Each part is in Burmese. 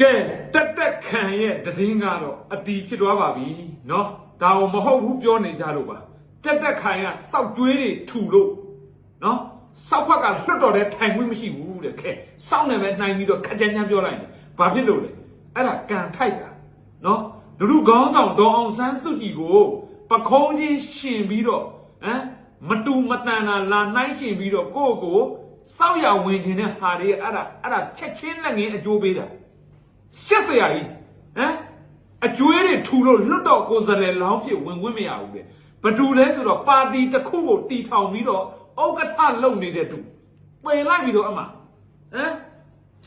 ကဲတက်တက်ခံရဲ့တည်င်းကတော့အတီဖြစ်သွားပါပြီเนาะဒါကိုမဟုတ်ဘူးပြောနေကြလို့ပါတက်တက်ခံရစောက်ကျွေးတွေထူလို့เนาะစောက်ခွက်ကလွတ်တော်တဲ့ထိုင်ခွင့်မရှိဘူးတဲ့ခဲစောက်နေပဲနှိုင်းပြီးတော့ခက်ကြမ်းကြမ်းပြောလိုက်တယ်ဘာဖြစ်လို့လဲအဲ့ဒါကန်ထိုက်တာเนาะလူလူကောင်းဆောင်ဒေါ်အောင်ဆန်းစုကြည်ကိုပခုံးချင်းရှင်ပြီးတော့ဟမ်မတူမတန်တာလာနှိုင်းရှင်ပြီးတော့ကိုယ့်ကိုယ်စောက်ရဝင်ခြင်းတဲ့ဟာတွေအဲ့ဒါအဲ့ဒါချက်ချင်းလက်ငင်းအကျိုးပေးတာ ရှက်စရာကြီးဟမ်အကျွေးတွေထူလို့လွတ်တော့ကိုယ်စလဲလောင်းဖြစ်ဝင်ခွင့်မရဘူးလေဘဒူလဲဆိုတော့ပါတီတစ်ခုကိုတီထောင်ပြီးတော့ဥက္ကဋ္ဌလုပ်နေတဲ့သူပယ်လိုက်ပြီးတော့အမဟမ်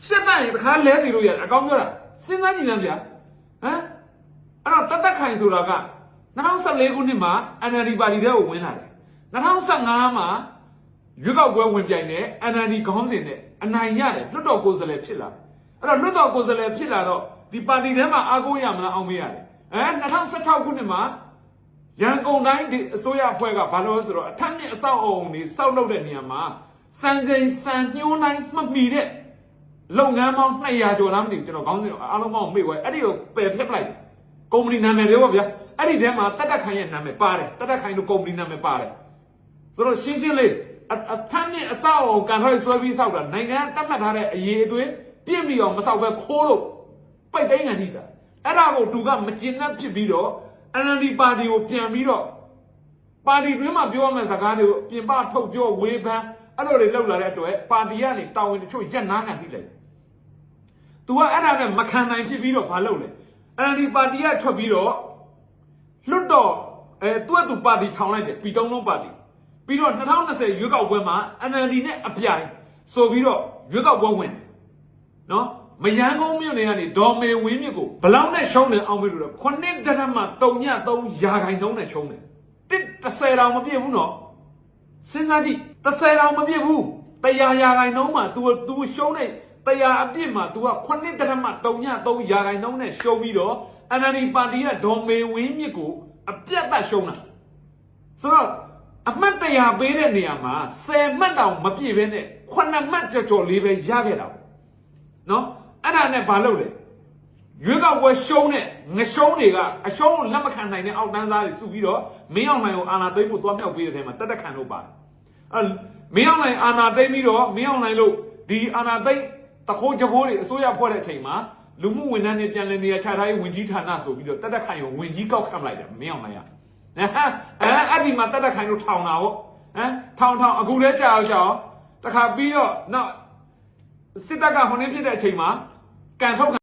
ရှက်တဲ့တခါလဲနေလို့ရတယ်အကောင်းပြောတာစဉ်းစားကြည့်စမ်းဗျာဟမ်အဲ့တော့တတ်တက်ခိုင်ဆိုတာက2014ခုနှစ်မှာ NLD ပါတီထဲကိုဝင်လာတယ်2015မှာရွေးကောက်ပွဲဝင်ပြိုင်တဲ့ NLD ခေါင်းစဉ်နဲ့အနိုင်ရတယ်လွတ်တော်ကိုယ်စားလှယ်ဖြစ်လာတယ် အဲ့တော့လွတ်တော်ကိုယ်စားလှယ်ဖြစ်လာတော့ဒီပါတီထဲမှာအားကိုးရမလားအောင်မရတယ်အဲ2016ခုနှစ်မှာရန်ကုန်တိုင်းဒီအစိုးရအဖွဲ့ကဘာလို့လဲဆိုတော့အထက်မြင့်အဆောက်အအုံတွေစောက်လုပ်တဲ့နေရာမှာစံချိန်စံညှိုးတိုင်းမှတ်မိတဲ့လုပ်ငန်းပေါင်း200ကျော်လားမသိဘူးကျွန်တော်ခေါင်းစဉ်အားလုံးပေါင်းမေ့ဝဲအဲ့ဒီကိုပယ်ဖျက်ပလိုက်တယ်ကုမ္ပဏီနာမည်တွေပေါ့ဗျာအဲ့ဒီထဲမှာတက်တက်ခိုင်ရဲ့နာမည်ပါတယ်တက်တက်ခိုင်တို့ကုမ္ပဏီနာမည်ပါတယ်ဆိုတော့ရှင်းရှင်းလေးအအထမ်းနဲ့အဆောက်အုံကန်ထရိုက်ဆွဲပြီးဆောက်တာနိုင်ငံတတ်မှတ်ထားတဲ့အရေးအသွေး ပြင့်ပြီးအောင်မဆောက်ပဲခိုးလို့ပိတ်သိမ်းခံထိတာအဲ့ဒါကိုသူကမကျင်တတ်ဖြစ်ပြီးတော့ NLD ပါတီကိုပြန်ပြီးတော့ပါတီတွင်းမှာပြောရမယ့်စကားတွေကိုပြင်ပထုတ်ပြောဝေဖန်အဲ့လိုတွေလောက်လာတဲ့အတွက်ပါတီကနေတာဝန်တချို့ရက်နာခံထိလိုက်တယ်။ तू ကအဲ့ဒါနဲ့မခံနိုင်ဖြစ်ပြီးတော့ဘာလုပ်လဲ NLD ပါတီကထွက်ပြီးတော့လွတ်တော့အဲသူ့အတူပါတီထောင်လိုက်တယ်ပြည်တုံးလုံးပါတီပြီးတော့2020ရွေးကောက်ပွဲမှာ NLD နဲ့အပြိုင်ဆိုပြီးတော့ရွေးကောက်ပွဲဝင်တယ် နော်မယန်းကုန်းမြို့နယ်ကနေဒေါ်မေဝင်းမြစ်ကိုဘလောင်းနဲ့ရှုံးတယ်အောင်မေလို့တော့ခုနှစ်တရက်မှ3ည3ရာခိုင်နှုန်းနဲ့ရှုံးတယ်တစ်30တောင်မပြည့်ဘူးနော်စဉ်းစားကြည့်30တောင်မပြည့်ဘူး100ရာခိုင်နှုန်းမှာ तू तू ရှုံးတဲ့100အပြည့်မှာ तू ကခုနှစ်တရက်မှ3ည3ရာခိုင်နှုန်းနဲ့ရှုံးပြီးတော့ NLD ပါတီကဒေါ်မေဝင်းမြစ်ကိုအပြတ်သက်ရှုံးတာဆိုတော့အမှတ်တရာပေးတဲ့နေရာမှာ10မှတ်တောင်မပြည့်ဘဲနဲ့9မှတ်ကြော်ကြော်လေးပဲရခဲ့တာပေါ့ နော်အဲ့ဒါနဲ့ဘာလုပ်လဲရွေးကောက်ပွဲရှုံးတဲ့ငရှုံးတွေကအရှုံးကိုလက်မခံနိုင်တဲ့အောက်တန်းသားတွေစုပြီးတော့မင်းအောင်လှိုင်ကိုအာဏာသိမ်းဖို့တွားမြောက်ပေးတဲ့ထဲမှာတက်တက်ခံလို့ပါတယ်အဲမင်းအောင်လှိုင်အာဏာသိမ်းပြီးတော့မင်းအောင်လှိုင်လို့ဒီအာဏာသိမ်းတခိုးကြဘိုးတွေအစိုးရဖွဲ့တဲ့အချိန်မှာလူမှုဝန်ထမ်းတွေပြန်လည်နေရာချထားရေးဝန်ကြီးဌာနဆိုပြီးတော့တက်တက်ခံရုံဝန်ကြီးကောက်ခံလိုက်တယ်မင်းအောင်လှိုင်ကအဲအဲ့ဒီမှာတက်တက်ခိုင်တို့ထောင်တာဟုတ်ဟမ်ထောင်ထောင်အခုလဲကြာအောင်ကြာအောင်တခါပြီးတော့နောက် စစ်တပ်ကဟိုနေ့ဖြစ်တဲ့အချိန်မှာကန်ထုတ်